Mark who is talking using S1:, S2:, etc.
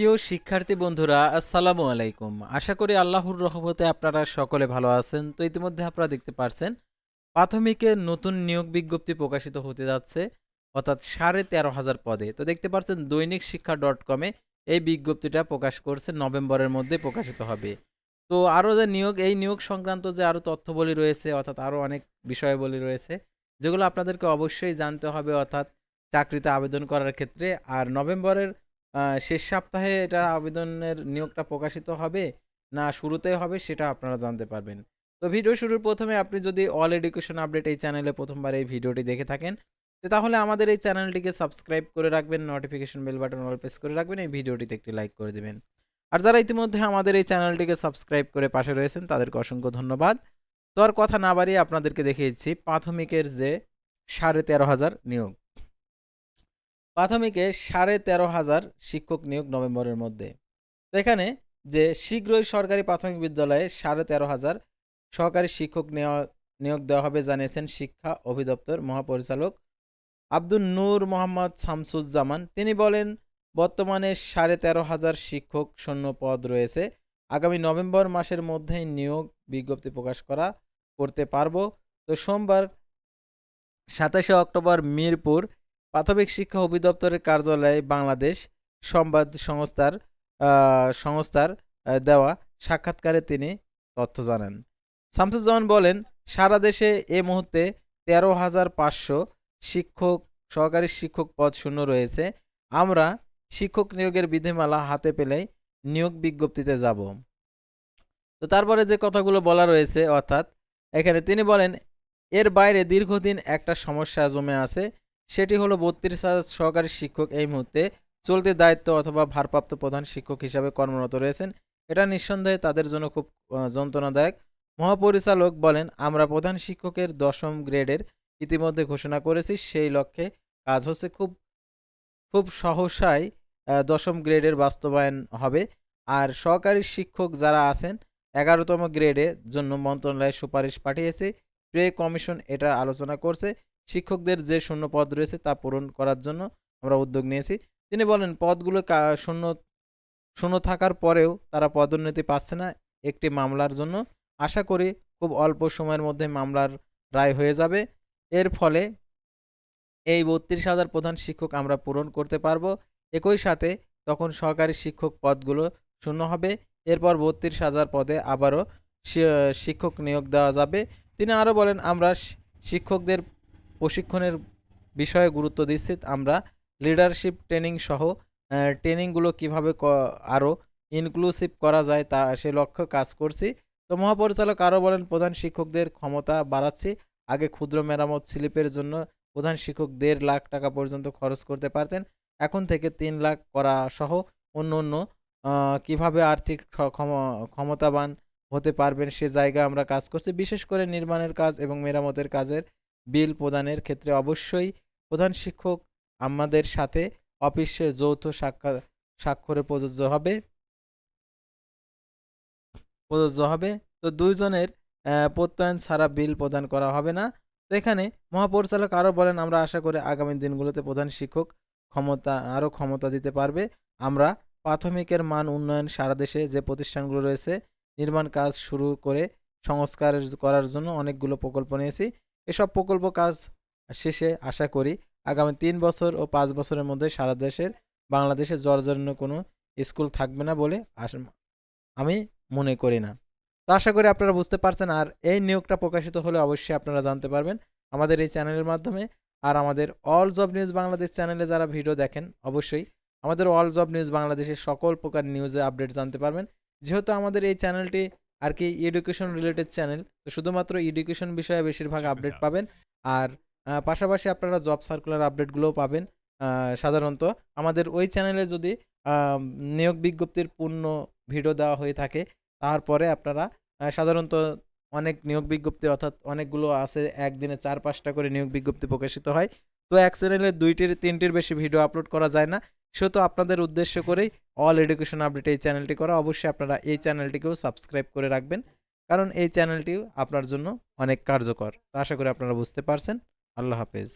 S1: প্রিয় শিক্ষার্থী বন্ধুরা, আসসালামু আলাইকুম। আশা করি আল্লাহর রহমতে আপনারা সকলে ভালো আছেন। তো ইতিমধ্যে আপনারা দেখতে পারছেন, প্রাথমিকে নতুন নিয়োগ বিজ্ঞপ্তি প্রকাশিত হতে যাচ্ছে, অর্থাৎ সাড়ে তেরো হাজার পদে। তো দেখতে পাচ্ছেন দৈনিক শিক্ষা ডট কমে এই বিজ্ঞপ্তিটা প্রকাশ করছে, নভেম্বরের মধ্যে প্রকাশিত হবে। তো আরও যে নিয়োগ, এই নিয়োগ সংক্রান্ত যে আরও তথ্যবলী রয়েছে, অর্থাৎ আরও অনেক বিষয়াবলী রয়েছে, যেগুলো আপনাদেরকে অবশ্যই জানতে হবে, অর্থাৎ চাকরিতে আবেদন করার ক্ষেত্রে। আর নভেম্বরের শেষ সপ্তাহে এটা আবেদনের নিয়োগটা প্রকাশিত হবে, না শুরুতে হবে সেটা আপনারা জানতে পারবেন। তো ভিডিও শুরুর প্রথমে আপনি যদি অল এডুকেশন আপডেট এই চ্যানেলে প্রথমবার এই ভিডিওটি দেখে থাকেন তাহলে আমাদের এই চ্যানেলটিকে সাবস্ক্রাইব করে রাখবেন, notification bell button all press করে রাখবেন, এই ভিডিওটিতে একটি লাইক করে দেবেন। আর যারা ইতিমধ্যে আমাদের এই চ্যানেলটিকে সাবস্ক্রাইব করে পাশে রয়েছেন, তাদেরকে অসংখ্য ধন্যবাদ। তো আর কথা না বাড়িয়ে আপনাদেরকে দেখিয়েছি, প্রাথমিকের যে সাড়ে তেরো হাজার নিয়োগ। প্রাথমিকে সাড়ে তেরো হাজার শিক্ষক নিয়োগ নভেম্বরের মধ্যে। এখানে যে শীঘ্রই সরকারি প্রাথমিক বিদ্যালয়ে সাড়ে তেরো হাজার সহকারী শিক্ষক নিয়োগ দেওয়া হবে জানিয়েছেন শিক্ষা অধিদপ্তর মহাপরিচালক আব্দুল নূর মোহাম্মদ শামসুজ্জামান। তিনি বলেন, বর্তমানে সাড়ে তেরো হাজার শিক্ষক শূন্য পদ রয়েছে। আগামী নভেম্বর মাসের মধ্যেই নিয়োগ বিজ্ঞপ্তি প্রকাশ করা করতে পারব। তো সোমবার সাতাশে অক্টোবর মিরপুর প্রাথমিক শিক্ষা অধিদপ্তরের কার্যালয়ে বাংলাদেশ সংবাদ সংস্থার সংস্থার দেওয়া সাক্ষাৎকারে তিনি তথ্য জানান। শামসুজ্জামান বলেন, সারা দেশে এ মুহূর্তে তেরো হাজার পাঁচশো শিক্ষক, সহকারী শিক্ষক পদ শূন্য রয়েছে। আমরা শিক্ষক নিয়োগের বিধিমালা হাতে পেলেই নিয়োগ বিজ্ঞপ্তিতে যাব। তো তারপরে যে কথাগুলো বলা রয়েছে, অর্থাৎ এখানে তিনি বলেন, এর বাইরে দীর্ঘদিন একটা সমস্যা জমে আছে সেটি হলো বত্রিশ হাজার সহকারী শিক্ষক এই মুহূর্তে চলতি দায়িত্ব অথবা ভারপ্রাপ্ত প্রধান শিক্ষক হিসাবে কর্মরত রয়েছেন। এটা নিঃসন্দেহে তাদের জন্য খুব যন্ত্রণাদায়ক। মহাপরিচালক বলেন, আমরা প্রধান শিক্ষকের দশম গ্রেডের ইতিমধ্যে ঘোষণা করেছি। সেই লক্ষ্যে কাজ হচ্ছে খুব খুব সহসায় দশম গ্রেডের বাস্তবায়ন হবে। আর সহকারী শিক্ষক যারা আছেন, এগারোতম গ্রেডের জন্য মন্ত্রণালয়ে সুপারিশ পাঠিয়েছে। প্রে কমিশন এটা আলোচনা করছে। শিক্ষকদের যে শূন্য পদ রয়েছে তা পূরণ করার জন্য আমরা উদ্যোগ নিয়েছি। তিনি বলেন, পদগুলো শূন্য শূন্য থাকার পরেও তারা পদোন্নতি পাচ্ছে না একটি মামলার জন্য। আশা করি খুব অল্প সময়ের মধ্যে মামলার রায় হয়ে যাবে। এর ফলে এই বত্রিশ হাজার প্রধান শিক্ষক আমরা পূরণ করতে পারব। একই সাথে তখন সহকারী শিক্ষক পদগুলো শূন্য হবে। এরপর বত্রিশ হাজার পদে আবারও শিক্ষক নিয়োগ দেওয়া যাবে। তিনি আরও বলেন, আমরা শিক্ষকদের প্রশিক্ষণের বিষয়ে গুরুত্ব দিচ্ছি। আমরা লিডারশিপ ট্রেনিং সহ ট্রেনিংগুলো কীভাবে আরও ইনক্লুসিভ করা যায় তা, সে লক্ষ্য কাজ করছি। তো মহাপরিচালক আরও বলেন, প্রধান শিক্ষকদের ক্ষমতা বাড়াচ্ছি। আগে ক্ষুদ্র মেরামত স্লিপের জন্য প্রধান শিক্ষক দেড় লাখ টাকা পর্যন্ত খরচ করতে পারতেন। এখন থেকে তিন লাখ করা সহ অন্য অন্য কীভাবে আর্থিক ক্ষমতাবান হতে পারবেন সে জায়গা আমরা কাজ করছি। বিশেষ করে নির্মাণের কাজ এবং মেরামতের কাজের বিল প্রদানের ক্ষেত্রে অবশ্যই প্রধান শিক্ষক আমাদের সাথে অফিসে যৌথ সাক্ষা, স্বাক্ষরে প্রযোজ্য হবে। প্রযোজ্য হবে। তো দুইজনের প্রত্যয়ন ছাড়া বিল প্রদান করা হবে না। তো এখানে মহাপরিচালক আরও বলেন, আমরা আশা করি আগামী দিনগুলোতে প্রধান শিক্ষক ক্ষমতা, আরও ক্ষমতা দিতে পারবে। আমরা প্রাথমিকের মান উন্নয়ন সারা দেশে যে প্রতিষ্ঠানগুলো রয়েছে, নির্মাণ কাজ শুরু করে সংস্কার করার জন্য অনেকগুলো প্রকল্প নিয়েছি। এসব প্রকল্প কাজ শেষে আশা করি আগামী তিন বছর ও পাঁচ বছরের মধ্যে সারা দেশের, বাংলাদেশে জর্জন্য কোনো স্কুল থাকবে না বলে আমি মনে করি না। তো আশা করি আপনারা বুঝতে পারছেন আর এই নিয়োগটা প্রকাশিত হলে অবশ্যই আপনারা জানতে পারবেন আমাদের এই চ্যানেলের মাধ্যমে আর আমাদের অল জব নিউজ বাংলাদেশ চ্যানেলে যারা ভিডিও দেখেন অবশ্যই আমাদের অল জব নিউজ বাংলাদেশের সকল প্রকার নিউজে আপডেট জানতে পারবেন। যেহেতু আমাদের এই চ্যানেলটি আর কি এডুকেশন রিলেটেড চ্যানেল তো শুধুমাত্র এডুকেশন বিষয়ে বেশিরভাগ আপডেট পাবেন। আর পাশাপাশি আপনারা জব সার্কুলার আপডেটগুলোও পাবেন সাধারণত। আমাদের ওই চ্যানেলে যদি নিয়োগ বিজ্ঞপ্তির পূর্ণ ভিডিও দেওয়া হয়ে থাকে তারপরে আপনারা সাধারণত অনেক নিয়োগ বিজ্ঞপ্তি অর্থাৎ অনেকগুলো আছে একদিনে চার পাঁচটা করে নিয়োগ বিজ্ঞপ্তি প্রকাশিত হয়। তো এক চ্যানেলে দুইটির তিনটির বেশি ভিডিও আপলোড করা যায় না। সেহেতু আপনাদের উদ্দেশ্য করেই অল এডুকেশন আপডেট এই চ্যানেলটি করা। অবশ্যই আপনারা এই চ্যানেলটিকেও সাবস্ক্রাইব করে রাখবেন, কারণ এই চ্যানেলটিও আপনার জন্য অনেক কার্যকর। আশা করি আপনারা বুঝতে পারছেন। আল্লাহ হাফেজ।